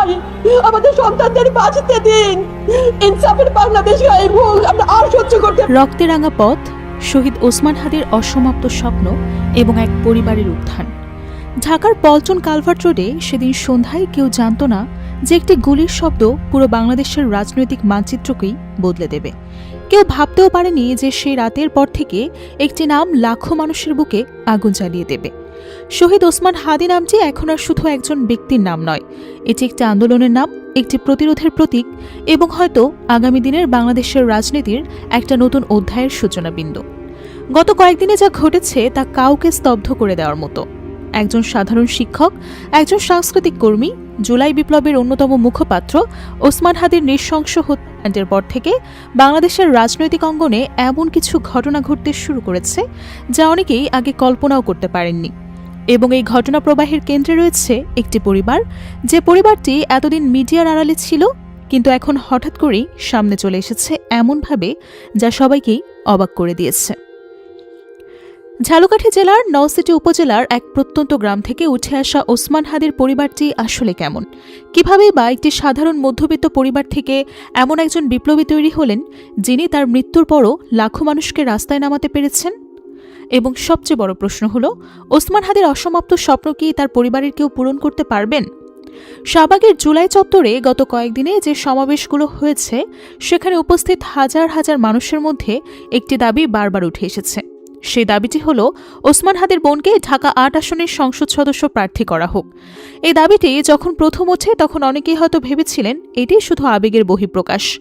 চাই আমাদের সন্তানদের বাঁচতে দিন। ইনসাফের বাংলাদেশ গায়েব হোক আমরা আর সহ্য করতে রক্তে রাঙা পথ, শহীদ ওসমান হাদির অসমাপ্ত স্বপ্ন এবং এক পরিবারের উত্থান। ঢাকার পল্টন কালভার্ট রোডে সেদিন সন্ধ্যায় কেউ জানত না যে একটি গুলির শব্দ পুরো বাংলাদেশের রাজনৈতিক মানচিত্রকেই বদলে দেবে। কেউ ভাবতেও পারেনি যে সেই রাতের পর থেকে একটি নাম লাখো মানুষের বুকে আগুন জ্বালিয়ে দেবে। শহীদ ওসমান হাদি নামটি এখন আর শুধু একজন ব্যক্তির নাম নয়। এটি একটি আন্দোলনের নাম, একটি প্রতিরোধের প্রতীক এবং হয়তো আগামী দিনের বাংলাদেশের রাজনীতির একটা নতুন অধ্যায়ের সূচনা বিন্দু গত কয়েকদিনে যা ঘটেছে তা কাউকে স্তব্ধ করে দেওয়ার মতো। একজন সাধারণ শিক্ষক, একজন সাংস্কৃতিক কর্মী, জুলাই বিপ্লবের অন্যতম মুখপাত্র, ওসমান হাদির নৃশংস হত্যাকাণ্ডের পর থেকে বাংলাদেশের রাজনৈতিক অঙ্গনে এমন কিছু ঘটনা ঘটতে শুরু করেছে যা অনেকেই আগে কল্পনাও করতে পারেননি। এবং এই ঘটনা প্রবাহের কেন্দ্রে রয়েছে একটি পরিবার। যে পরিবারটি এতদিন মিডিয়ার আড়ালে ছিল, কিন্তু এখন হঠাৎ করেই সামনে চলে এসেছে এমনভাবে যা সবাইকেই অবাক করে দিয়েছে। ঝালকাঠি জেলার নওসিটি উপজেলার এক প্রত্যন্ত গ্রাম থেকে উঠে আসা ওসমান হাদির পরিবারটি আসলে কেমন? কীভাবে বা একটি সাধারণ মধ্যবিত্ত পরিবার থেকে এমন একজন বিপ্লবী তৈরি হলেন, যিনি তার মৃত্যুর পরও লাখো মানুষকে রাস্তায় নামাতে পেরেছেন? এবং সবচেয়ে বড় প্রশ্ন হল, ওসমান হাদের অসমাপ্ত স্বপ্ন কি তার পরিবারের কেউ পূরণ করতে পারবেন? শাহবাগের জুলাই চত্বরে গত কয়েকদিনে যে সমাবেশগুলো হয়েছে, সেখানে উপস্থিত হাজার হাজার মানুষের মধ্যে একটি দাবি বারবার উঠে এসেছে। সেই দাবিটি হল, ওসমান হাদের বোনকে ঢাকা আট আসনের সংসদ সদস্য প্রার্থী করা হোক। এই দাবিটি যখন প্রথম ওঠে, তখন অনেকেই হয়তো ভেবেছিলেন এটি শুধু আবেগের বহিঃপ্রকাশ।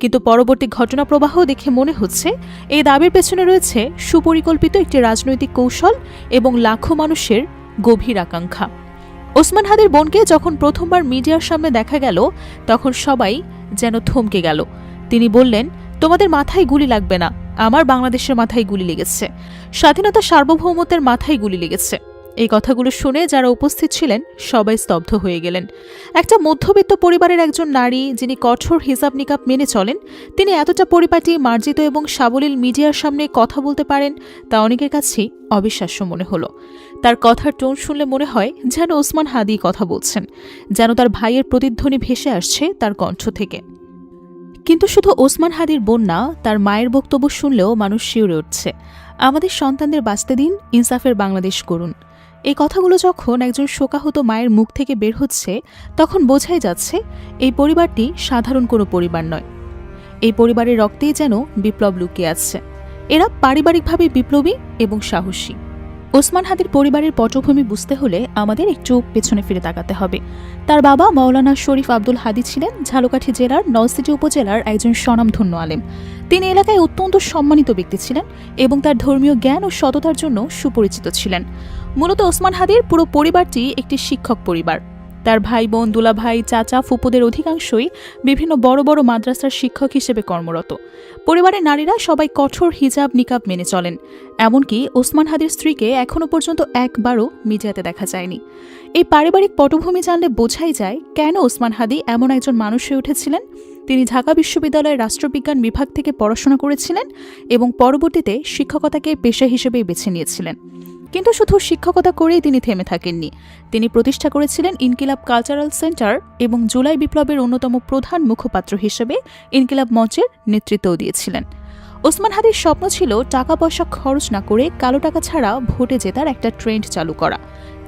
কিন্তু পরবর্তী ঘটনা প্রবাহ দেখে মনে হচ্ছে, এই দাবির পেছনে রয়েছে সুপরিকল্পিত একটি রাজনৈতিক কৌশল এবং লাখো মানুষের গভীর আকাঙ্ক্ষা। ওসমান হাদের বোনকে যখন প্রথমবার মিডিয়ার সামনে দেখা গেল, তখন সবাই যেন থমকে গেল। তিনি বললেন, তোমাদের মাথায় গুলি লাগবে না। আমার বাংলাদেশের মাথায় গুলি লেগেছে। স্বাধীনতা সার্বভৌমত্বের মাথায় গুলি লেগেছে। এই কথাগুলো শুনে যারা উপস্থিত ছিলেন, সবাই স্তব্ধ হয়ে গেলেন। একটা মধ্যবিত্ত পরিবারের একজন নারী, যিনি কঠোর হিসাব নিকাব মেনে চলেন, তিনি এতটা পরিপাটি, মার্জিত এবং সাবলীল মিডিয়ার সামনে কথা বলতে পারেন, তা অনেকের কাছেই অবিশ্বাস্য মনে হলো। তার কথার টোন শুনলে মনে হয় যেন ওসমান হাদি কথা বলছেন, যেন তার ভাইয়ের প্রতিধ্বনি ভেসে আসছে তার কণ্ঠ থেকে। কিন্তু শুধু ওসমান হাদির বোন না, তার মায়ের বক্তব্য শুনলেও মানুষ শিউরে উঠছে। আমাদের সন্তানদের বাঁচতে দিন, ইনসাফের বাংলাদেশ করুন। এই কথাগুলো যখন একজন শোকাহত মায়ের মুখ থেকে বের হচ্ছে, তখন বোঝাই যাচ্ছে, এই পরিবারটি সাধারণ কোনো পরিবার নয়। এই পরিবারের রক্তেই যেন বিপ্লব লুকিয়ে আছে। এরা পারিবারিকভাবে বিপ্লবী এবং সাহসী। ওসমান হাদির পরিবারের পটভূমি বুঝতে হলে আমাদের একটু পেছনে ফিরে তাকাতে হবে। তার বাবা মাওলানা শরীফ আব্দুল হাদি ছিলেন ঝালকাঠি জেলার নলসিটি উপজেলার একজন স্বনামধন্য আলেম। তিনি এলাকায় অত্যন্ত সম্মানিত ব্যক্তি ছিলেন এবং তার ধর্মীয় জ্ঞান ও সততার জন্য সুপরিচিত ছিলেন। মূলত ওসমান হাদির পুরো পরিবারটি একটি শিক্ষক পরিবার। তার ভাই বোন, দুলাভাই, চাচা, ফুপুদের অধিকাংশই বিভিন্ন বড় বড় মাদ্রাসার শিক্ষক হিসেবে কর্মরত। পরিবারের নারীরা সবাই কঠোর হিজাব নিকাব মেনে চলেন। এমনকি ওসমান হাদির স্ত্রীকে এখনও পর্যন্ত একবারও মিডিয়াতে দেখা যায়নি। এই পারিবারিক পটভূমি জানলে বোঝাই যায় কেন ওসমান হাদি এমন একজন মানুষ হয়ে উঠেছিলেন। তিনি ঢাকা বিশ্ববিদ্যালয়ের রাষ্ট্রবিজ্ঞান বিভাগ থেকে পড়াশোনা করেছিলেন এবং পরবর্তীতে শিক্ষকতাকে পেশা হিসেবেই বেছে নিয়েছিলেন। কিন্তু শুধু শিক্ষকতা করেই তিনি থেমে থাকেননি। তিনি প্রতিষ্ঠা করেছিলেন ইনকিলাব কালচারাল সেন্টার এবং জুলাই বিপ্লবের অন্যতম প্রধান মুখপাত্র হিসেবে ইনকিলাব মঞ্চের নেতৃত্বও দিয়েছিলেন। ওসমান হাদির স্বপ্ন ছিল টাকা পয়সা খরচ না করে কালো টাকা ছাড়া ভোটে জেতার একটা ট্রেন্ড চালু করা।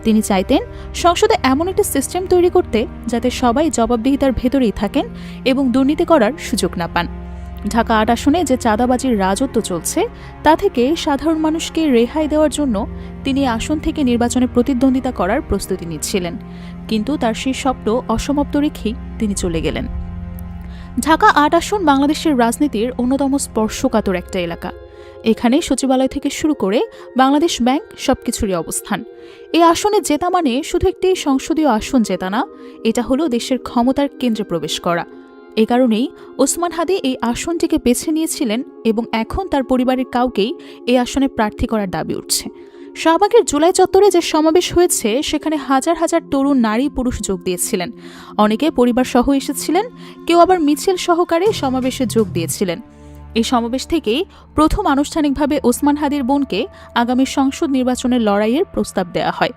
তিনি চাইতেন সংসদে এমন একটি সিস্টেম তৈরি করতে যাতে সবাই জবাবদিহিতার ভেতরেই থাকেন এবং দুর্নীতি করার সুযোগ না পান। ঢাকা আট আসনে যে চাঁদাবাজির রাজত্ব চলছে, তা থেকে সাধারণ মানুষকে রেহাই দেওয়ার জন্য তিনি আসন থেকে নির্বাচনে প্রতিদ্বন্দ্বিতা করার প্রস্তুতি নিচ্ছিলেন। কিন্তু তার সেই স্বপ্ন অসমাপ্ত রেখেই তিনি চলে গেলেন। ঢাকা আট আসন বাংলাদেশের রাজনীতির অন্যতম স্পর্শকাতর একটা এলাকা। এখানে সচিবালয় থেকে শুরু করে বাংলাদেশ ব্যাংক সবকিছুরই অবস্থান। এই আসনে জেতা মানে শুধু একটি সংসদীয় আসন জেতা না, এটা হলো দেশের ক্ষমতার কেন্দ্রে প্রবেশ করা। এ কারণেই ওসমান হাদি এই আসনটিকে বেছে নিয়েছিলেন এবং এখন তার পরিবারের কাউকেই এই আসনে প্রার্থী করার দাবি উঠছে। শাহবাগের জুলাই চত্বরে যে সমাবেশ হয়েছে, সেখানে হাজার হাজার তরুণ, নারী, পুরুষ যোগ দিয়েছিলেন। অনেকে পরিবার সহ এসেছিলেন, কেউ আবার মিছিল সহকারে সমাবেশে যোগ দিয়েছিলেন। এই সমাবেশ থেকেই প্রথম আনুষ্ঠানিকভাবে ওসমান হাদির বোনকে আগামী সংসদ নির্বাচনের লড়াইয়ের প্রস্তাব দেওয়া হয়।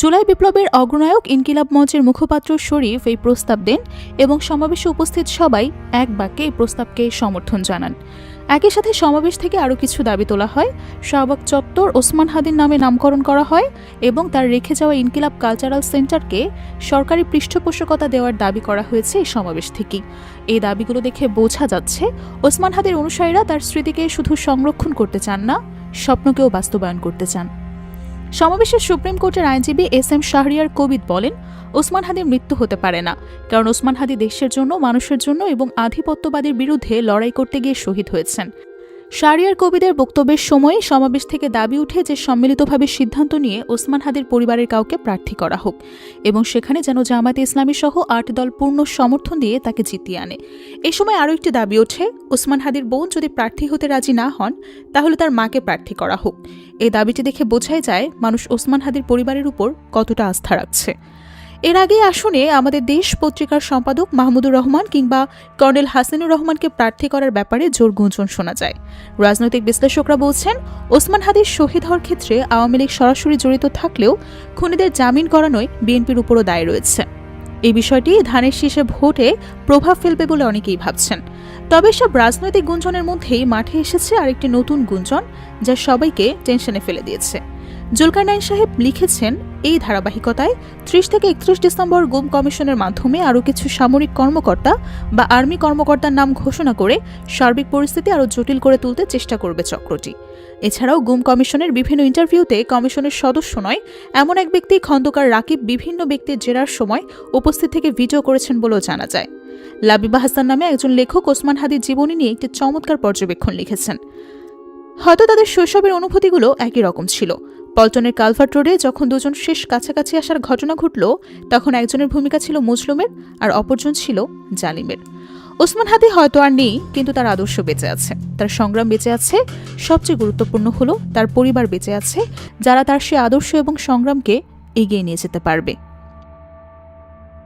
জুলাই বিপ্লবের অগ্রনায়ক ইনকিলাব মঞ্চের মুখপাত্র শরীফ এই প্রস্তাব দেন এবং সমাবেশে উপস্থিত সবাই এক বাক্যে এই প্রস্তাবকে সমর্থন জানান। একই সাথে সমাবেশ থেকে আরও কিছু দাবি তোলা হয়। শাহবাগ চত্বর ওসমান হাদির নামে নামকরণ করা হয় এবং তার রেখে যাওয়া ইনকিলাব কালচারাল সেন্টারকে সরকারি পৃষ্ঠপোষকতা দেওয়ার দাবি করা হয়েছে এই সমাবেশ থেকেই। এই দাবিগুলো দেখে বোঝা যাচ্ছে, ওসমান হাদির অনুসারীরা তার স্মৃতিকে শুধু সংরক্ষণ করতে চান না, স্বপ্নকেও বাস্তবায়ন করতে চান। সমাবেশে সুপ্রিম কোর্টের আইনজীবী এস এম শাহরিয়ার কবিদ বলেন, ওসমান হাদির মৃত্যু হতে পারে না, কারণ ওসমান হাদি দেশের জন্য, মানুষের জন্য এবং আধিপত্যবাদের বিরুদ্ধে লড়াই করতে গিয়ে শহীদ হয়েছেন। শাহরিয়ার কবিদের বক্তব্যের সময় সমাবেশ থেকে দাবি উঠে যে সম্মিলিতভাবে সিদ্ধান্ত নিয়ে ওসমান হাদির পরিবারের কাউকে প্রার্থী করা হোক এবং সেখানে যেন জামায়াতে ইসলামী সহ আট দল পূর্ণ সমর্থন দিয়ে তাকে জিতিয়ে আনে। এ সময় আরও একটি দাবি ওঠে, ওসমান হাদির বোন যদি প্রার্থী হতে রাজি না হন, তাহলে তার মাকে প্রার্থী করা হোক। এই দাবিটি দেখে বোঝাই যায় মানুষ ওসমান হাদির পরিবারের উপর কতটা আস্থা রাখছে। এর আগে আসনে আমাদের দেশ পত্রিকার সম্পাদক মাহমুদুর রহমান কিংবা কর্নেল হাসানুর রহমানকে প্রার্থী করার ব্যাপারে জোর গুঞ্জন শোনা যায়। রাজনৈতিক বিশ্লেষকরা বলছেন, ওসমান হাদির শহীদ হওয়ার ক্ষেত্রে আওয়ামী লীগ সরাসরি জড়িত থাকলেও খুনিদের জামিন করানোয় বিএনপির উপরও দায় রয়েছে। এই বিষয়টি ধানের শীষে ভোটে প্রভাব ফেলবে বলে অনেকেই ভাবছেন। তবে সব রাজনৈতিক গুঞ্জনের মধ্যেই মাঠে এসেছে আরেকটি নতুন গুঞ্জন যা সবাইকে টেনশনে ফেলে দিয়েছে। জুলকারনাইন সাহেব লিখেছেন, এই ধারাবাহিকতায় ত্রিশ থেকে একত্রিশ ডিসেম্বর গুম কমিশনের মাধ্যমে আরও কিছু সামরিক কর্মকর্তা বা আর্মি কর্মকর্তার নাম ঘোষণা করে সার্বিক পরিস্থিতি আরও জটিল করে তুলতে চেষ্টা করবে চক্রটি। এছাড়াও গুম কমিশনের বিভিন্ন ইন্টারভিউতে কমিশনের সদস্য নয়, এমন এক ব্যক্তি খন্দকার রাকিব বিভিন্ন ব্যক্তির জেরার সময় উপস্থিত থেকে ভিডিও করেছেন বলেও জানা যায়। লাবিবা হাসান নামে একজন লেখক ওসমান হাদির জীবনী নিয়ে একটি চমৎকার পর্যবেক্ষণ লিখেছেন। হয়তো তাদের শৈশবের অনুভূতিগুলো একই রকম ছিল। পল্টনের কালভার্ট রোডে যখন দুজন শেষ কাছাকাছি আসার ঘটনা ঘটল, তখন একজনের ভূমিকা ছিল মুসলুমের আর অপরজন ছিল জালিমের। ওসমান হাতি হয়তো আর নেই, কিন্তু তার আদর্শ বেঁচে আছে। তার সংগ্রাম বেঁচে আছে, সবচেয়ে গুরুত্বপূর্ণ হলো তার পরিবার বেঁচে আছে, যারা তার সে আদর্শ এবং সংগ্রামকে এগিয়ে নিয়ে যেতে পারবে।